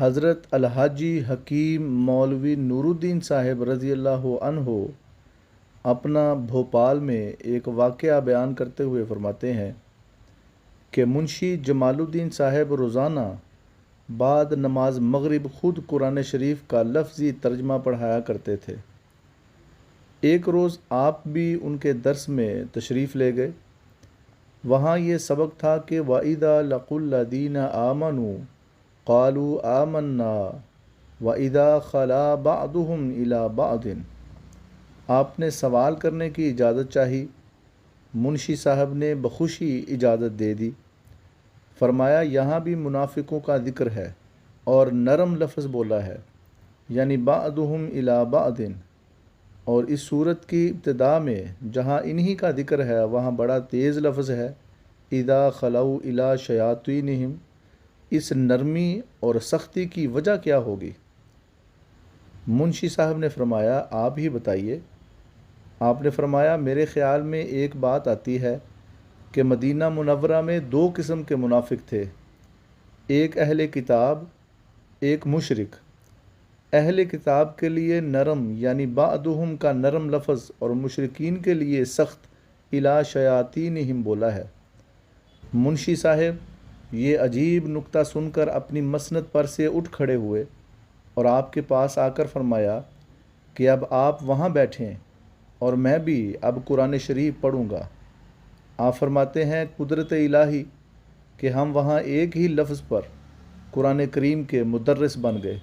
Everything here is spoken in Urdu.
حضرت الحاجی حکیم مولوی نور الدین صاحب رضی اللہ عنہ اپنا بھوپال میں ایک واقعہ بیان کرتے ہوئے فرماتے ہیں کہ منشی جمال الدین صاحب روزانہ بعد نماز مغرب خود قرآن شریف کا لفظی ترجمہ پڑھایا کرتے تھے۔ ایک روز آپ بھی ان کے درس میں تشریف لے گئے۔ وہاں یہ سبق تھا کہ وَإِذَا لَقُوا الَّذِينَ آمَنُوا قَالُوا آمَنَّا وَإِذَا خَلَا بَعْضُهُمْ إِلَى بَعْضٍ۔ آپ نے سوال کرنے کی اجازت چاہی۔ منشی صاحب نے بخوشی اجازت دے دی۔ فرمایا، یہاں بھی منافقوں کا ذکر ہے اور نرم لفظ بولا ہے یعنی بعضهم إِلَى بَعْضٍ۔ اور اس صورت کی ابتدا میں جہاں انہی کا ذکر ہے، وہاں بڑا تیز لفظ ہے۔ اذا خلو الا شیاطینہم اس نرمی اور سختی کی وجہ کیا ہوگی؟ منشی صاحب نے فرمایا، آپ ہی بتائیے۔ آپ نے فرمایا، میرے خیال میں ایک بات آتی ہے کہ مدینہ منورہ میں دو قسم کے منافق تھے۔ ایک اہل کتاب، ایک مشرق اہل کتاب کے لیے نرم یعنی بعدہم کا نرم لفظ اور مشرقین کے لیے سخت الا شیاطینہم بولا ہے۔ منشی صاحب یہ عجیب نکتہ سن کر اپنی مسند پر سے اٹھ کھڑے ہوئے اور آپ کے پاس آ کر فرمایا کہ اب آپ وہاں بیٹھیں اور میں بھی اب قرآن شریف پڑھوں گا۔ آپ فرماتے ہیں، قدرت الہی کہ ہم وہاں ایک ہی لفظ پر قرآن کریم کے مدرس بن گئے۔